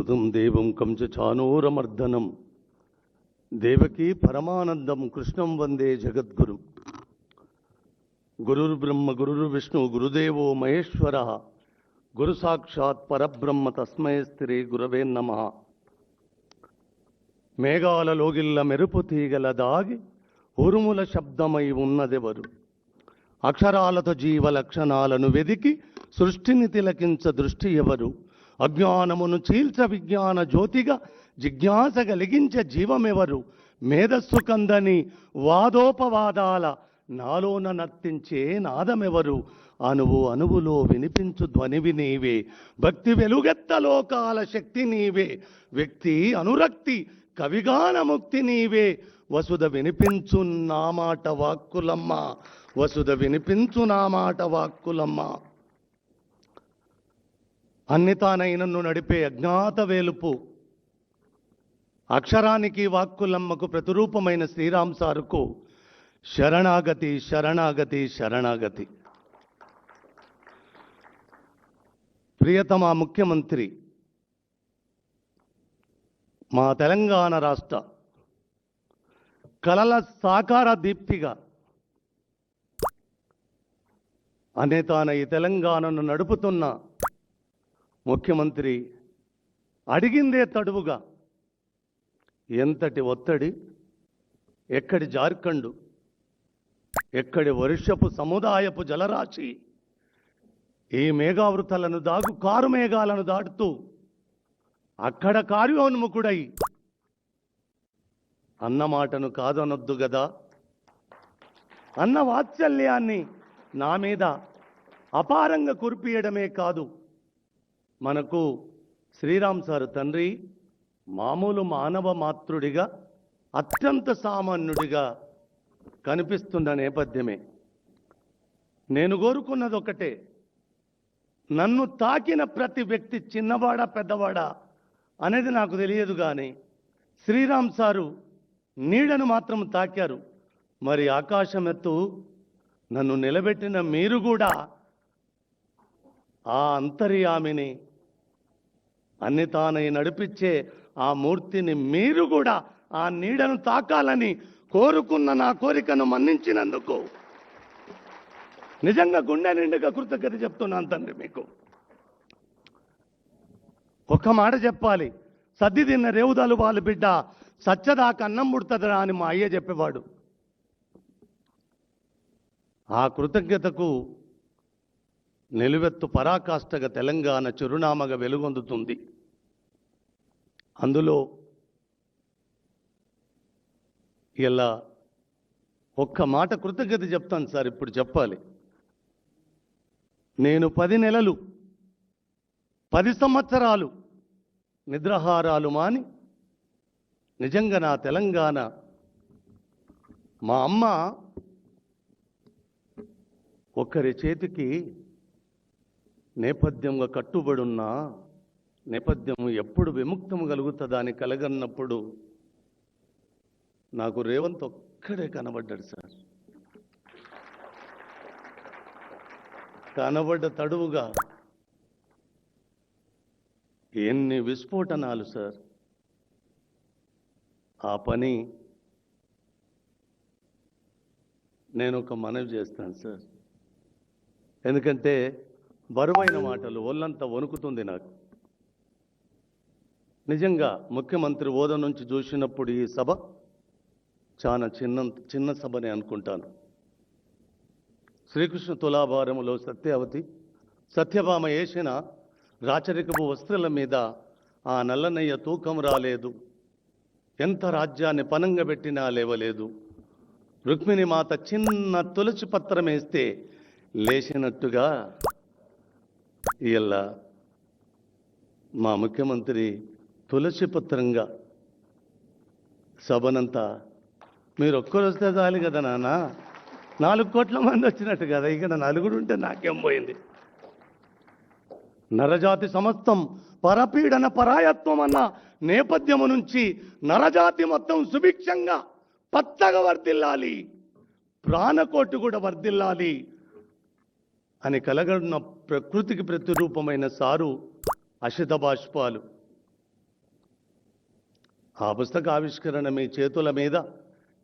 వసుధం దేవం కంచ చానోరమర్దనం. దేవకీ పరమానందం కృష్ణం వందే జగద్గురు. గురుర్బ్రహ్మ గురుర్విష్ణు గురుదేవో మహేశ్వర. గురు సాక్షాత్ పరబ్రహ్మ తస్మయ స్థిరే గురవే నమ. మేఘాలలోగిల్ల మెరుపు తీగల దాగి ఉరుముల శబ్దమై ఉన్నదెవరు? అక్షరాలతో జీవ లక్షణాలను వెదికి సృష్టిని తిలకించ దృష్టి ఎవరు? అజ్ఞానమును చీల్చ విజ్ఞాన జ్యోతిగా జిజ్ఞాస కలిగించే జీవమెవరు? మేధస్సు కందని వాదోపవాదాల నాలోన నర్తించే నాదమెవరు? అనువు అనువులో వినిపించు ధ్వనివి నీవే. భక్తి వెలుగెత్త లోకాల శక్తి నీవే. వ్యక్తి అనురక్తి కవిగాన ముక్తి నీవే. వసుధ వినిపించు నా మాట వాక్కులమ్మ. వసుధ వినిపించు నా మాట వాక్కులమ్మ. అన్నితానైనను నడిపే అజ్ఞాత వేలుపు. అక్షరానికి వాక్కులమ్మకు ప్రతిరూపమైన శ్రీరామ్ సారుకు శరణాగతి శరణాగతి శరణాగతి. ప్రియతమ ముఖ్యమంత్రి మా తెలంగాణ రాష్ట్ర కలల సాకార దీప్తిగా అనే తాన ఈ తెలంగాణను నడుపుతున్న ముఖ్యమంత్రి అడిగిందే తడువుగా. ఎంతటి ఒత్తిడి ఎక్కడి జార్ఖండ్ ఎక్కడి వర్షపు సముదాయపు జలరాశి ఈ మేఘావృతలను దాగు కారు మేఘాలను దాటుతూ అక్కడ కార్యోన్ముఖుడై అన్న మాటను కాదనొద్దు గదా. అన్న వాత్సల్యాన్ని నా మీద అపారంగా కురిపియడమే కాదు మనకు శ్రీరామ్ సార్ తండ్రి మామూలు మానవ మాతృడిగా అత్యంత సామాన్యుడిగా కనిపిస్తున్న నేపథ్యమే. నేను కోరుకున్నది ఒకటే నన్ను తాకిన ప్రతి వ్యక్తి చిన్నవాడా పెద్దవాడా అనేది నాకు తెలియదు కానీ శ్రీరామ్ సారు నీడను మాత్రం తాకారు. మరి ఆకాశం ఎత్తు నన్ను నిలబెట్టిన మీరు కూడా ఆ అంతర్యామిని అన్ని తానై నడిపించే ఆ మూర్తిని మీరు కూడా ఆ నీడను తాకాలని కోరుకున్న నా కోరికను మన్నించినందుకు. నిజంగా గుండె నిండుగా కృతజ్ఞత చెప్తున్నాను తండ్రి మీకు. ఒక్క మాట చెప్పాలి. సద్ది తిన్న రేవుదాలు వాళ్ళ బిడ్డ సచ్చదా అన్నం ముడుతుందిరా అని మా అయ్య చెప్పేవాడు. ఆ కృతజ్ఞతకు నిలువెత్తు పరాకాష్ఠగా తెలంగాణ చిరునామగా వెలుగొందుతుంది. అందులో ఇలా ఒక్క మాట కృతజ్ఞత చెప్తాను సార్ ఇప్పుడు చెప్పాలి. నేను పది నెలలు పది సంవత్సరాలు నిద్రాహారాలు మాని నిజంగా నా తెలంగాణ మా అమ్మ ఒకరి చేతికి నేపథ్యంగా కట్టుబడున్న నేపథ్యం ఎప్పుడు విముక్తం కలుగుతుందా అని కలగన్నప్పుడు నాకు రేవంత్ ఒక్కడే కనబడ్డాడు సార్. కనబడ్డ తడువుగా ఎన్ని విస్ఫోటనాలు సార్. ఆ పని నేను ఒక మనవి చేస్తాను సార్. ఎందుకంటే బరువైన మాటలు ఒళ్ళంతా వణుకుతుంది నాకు. నిజంగా ముఖ్యమంత్రి హోదా నుంచి చూసినప్పుడు ఈ సభ చాలా చిన్న చిన్న సభని అనుకుంటాను. శ్రీకృష్ణ తులాభారములో సత్యావతి సత్యభామ వేసిన రాచరికపు వస్త్రాల మీద ఆ నల్లనయ్య తూకం రాలేదు. ఎంత రాజ్యాన్ని పనంగా పెట్టినా లేవలేదు. రుక్మిణి మాత చిన్న తులసి పత్రం వేస్తే లేచినట్టుగా ఇలా మా ముఖ్యమంత్రి తులసి పత్రంగా సభనంతా మీరు ఒక్కరు వస్తే చాలు కదా నాన్న. నాలుగు కోట్ల మంది వచ్చినట్టు కదా. ఇక్కడ నలుగురు ఉంటే నాకేం పోయింది? నరజాతి సమస్తం పరపీడన పరాయత్వం అన్న నేపథ్యము నుంచి నరజాతి మొత్తం సుభిక్షంగా పచ్చగా వర్ధిల్లాలి. ప్రాణకోటు కూడా వర్ధిల్లాలి. అని కలగడున్న ప్రకృతికి ప్రతిరూపమైన సారు అషిత బాష్పాలు. ఆ పుస్తక ఆవిష్కరణ మీ చేతుల మీద.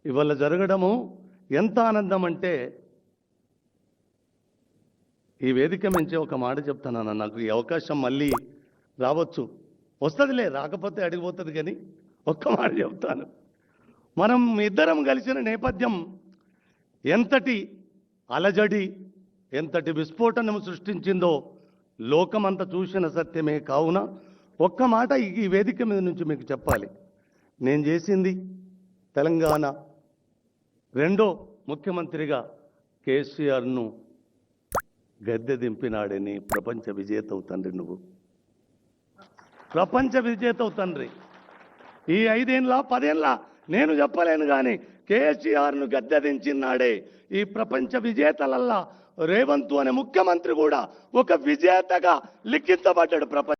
ఇవాళ జరగడము ఎంత ఆనందం అంటే ఈ వేదిక నుంచి ఒక మాట చెప్తానన్న నాకు ఈ అవకాశం మళ్ళీ రావచ్చు. వస్తుందిలే రాకపోతే అడిగిపోతుంది కానీ ఒక్క మాట చెప్తాను. మనం ఇద్దరం కలిసిన నేపథ్యం ఎంతటి అలజడి ఎంతటి విస్ఫోటనం సృష్టించిందో లోకమంతా చూసిన సత్యమే కావున ఒక్క మాట ఈ- వేదిక మీద నుంచి మీకు చెప్పాలి. నేను చేసింది తెలంగాణ రెండో ముఖ్యమంత్రిగా కేసీఆర్ను గద్దె దింపినాడని ప్రపంచ విజేతవు తండ్రి నువ్వు. ప్రపంచ విజేతవు తండ్రి. ఈ ఐదేళ్ళ పదేళ్ళ నేను చెప్పలేను కానీ కేసీఆర్ను గద్దె దించినాడే ఈ ప్రపంచ విజేతలల్లా రేవంత్ అనే ముఖ్యమంత్రి కూడా ఒక విజేతగా లిఖించబడ్డాడు ప్రపంచ